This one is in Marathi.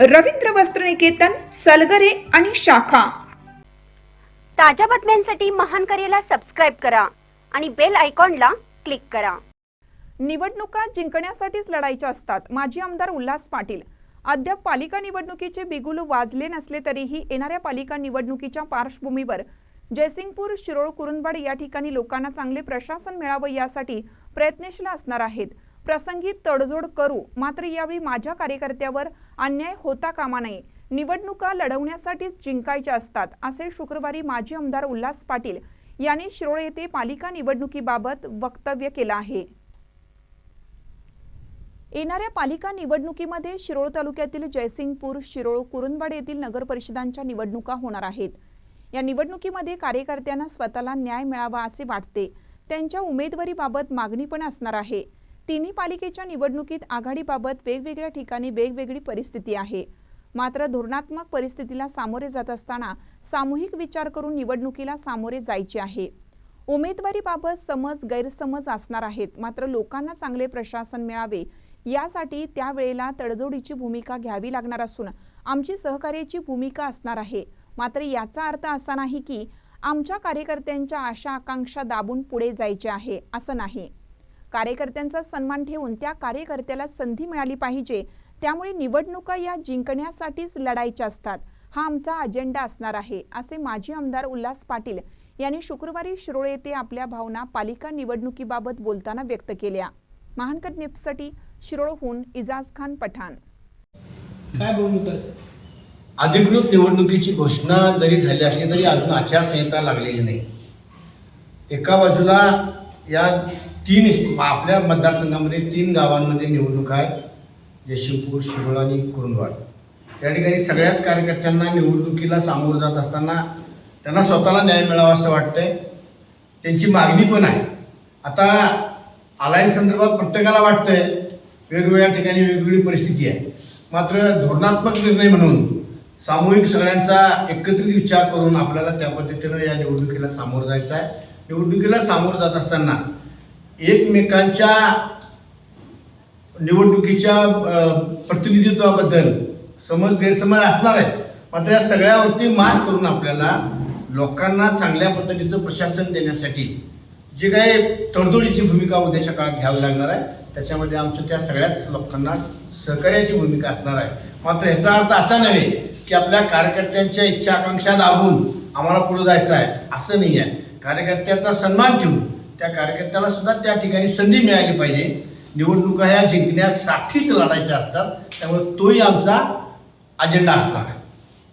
रवींद्र वस्त्रनिकेतन सलगरे आणि शाखा. ताज्या बातम्यांसाठी महान करेला सबस्क्राईब करा आणि बेल आयकॉनला क्लिक करा. निवडणुका जिंकण्यासाठीच लढायच्या असतात. माजी आमदार उल्हास पाटील. अद्याप पालिका निवडणुकीचे बिगुल वाजले नसले तरीही येणाऱ्या पालिका निवडणुकीच्या पार्श्वभूमीवर जयसिंगपूर शिरोळ कुरुंदवाड या ठिकाणी लोकांना चांगले प्रशासन मिळावं यासाठी प्रयत्नशील असणार आहेत. प्रसंगी तडजोड करू. मात्र यावेळी माझ्या कार्यकर्त्यावर अन्याय होता कामा नये. निवडणुका लढवण्यासाठीच जिंकायच्या असतात असे शुक्रवारी माजी आमदार उल्हास पाटील यांनी शिरोळ येथे पालिका निवडणुकीबाबत वक्तव्य केलं आहे. येणाऱ्या पालिका निवडणुकीमध्ये शिरोळ तालुक्यातील जयसिंगपूर शिरोळ कुरुंदवाड येथील नगर परिषदांच्या निवडणुका होणार आहेत. या निवडणुकीमध्ये कार्यकर्त्यांना स्वतःला न्याय मिळावा असे वाटते. त्यांच्या उमेदवारीबाबत मागणी पण असणार आहे. तिन्ही पालिकेच्या निवडणुकीत आघाडीबाबत वेगवेगळ्या ठिकाणी वेगवेगळी परिस्थिती आहे. मात्र धोरणात्मक परिस्थितीला सामोरे जात असताना सामूहिक विचार करून निवडणुकीला सामोरे जायचे आहे. उमेदवारीबाबत समज गैरसमज असणार आहेत. मात्र लोकांना चांगले प्रशासन मिळावे यासाठी त्यावेळेला तडजोडीची भूमिका घ्यावी लागणार असून आमची सहकार्याची भूमिका असणार आहे. मात्र याचा अर्थ असा नाही की आमच्या कार्यकर्त्यांच्या आशा आकांक्षा दाबून पुढे जायचे आहे असं नाही. कार्यकर्त्यांचा सन्मान ठेवून त्या कार्यकर्त्याला संधी मिळाली पाहिजे. त्यामुळे निवडणुका या जिंकण्यासाठीच लढायच्या असतात. हा आमचा अजेंडा असणार आहे असे माजी आमदार उल्हास पाटील यांनी शुक्रवारी शिरोळ येथे आपल्या भावना पालिका निवडणुकीबाबत बोलताना व्यक्त केल्या. महानकर न्यूजसाठी शिरोळहून इजाज खान पठाण. काय भूमिकास अधिकृत निवडणुकीची घोषणा जरी झाली असली तरी अजून आचारसंहिता लागलेली नाही. एका बाजूला या तीन आपल्या मतदारसंघामध्ये तीन गावांमध्ये निवडणूक आहे. यशवपूर शिरोळ आणि कुरुंदवाड. या ठिकाणी सगळ्याच कार्यकर्त्यांना निवडणुकीला सामोरं जात असताना त्यांना स्वतःला न्याय मिळावा असं वाटतंय. त्यांची मागणी पण आहे. आता आलाय संदर्भात प्रत्येकाला वाटतंय वेगवेगळ्या ठिकाणी वेगवेगळी परिस्थिती आहे. मात्र धोरणात्मक निर्णय म्हणून सामूहिक सगळ्यांचा एकत्रित विचार करून आपल्याला त्या पद्धतीनं या निवडणुकीला सामोरं जायचं आहे. निवडणुकीला सामोरं जात असताना एकमेकांच्या निवडणुकीच्या प्रतिनिधित्वाबद्दल समज गैरसमज असणार आहेत. मात्र या सगळ्यावरती मात करून आपल्याला लोकांना चांगल्या पद्धतीचं प्रशासन देण्यासाठी जे काही तडजोडीची भूमिका उद्याच्या काळात घ्यावी लागणार आहे त्याच्यामध्ये आमचं त्या सगळ्याच लोकांना सहकार्याची भूमिका असणार आहे. मात्र ह्याचा अर्थ असा नव्हे की आपल्या कार्यकर्त्यांच्या इच्छा आकांक्षा दाबून आम्हाला पुढे जायचं आहे असं नाही आहे. कार्यकर्त्याचा सन्मान ठेवून त्या कार्यकर्त्याला सुद्धा त्या ठिकाणी संधी मिळाली पाहिजे. निवडणुका ह्या जिंकण्यासाठीच लढायच्या असतात. त्यामुळे तोही आमचा अजेंडा असणार आहे.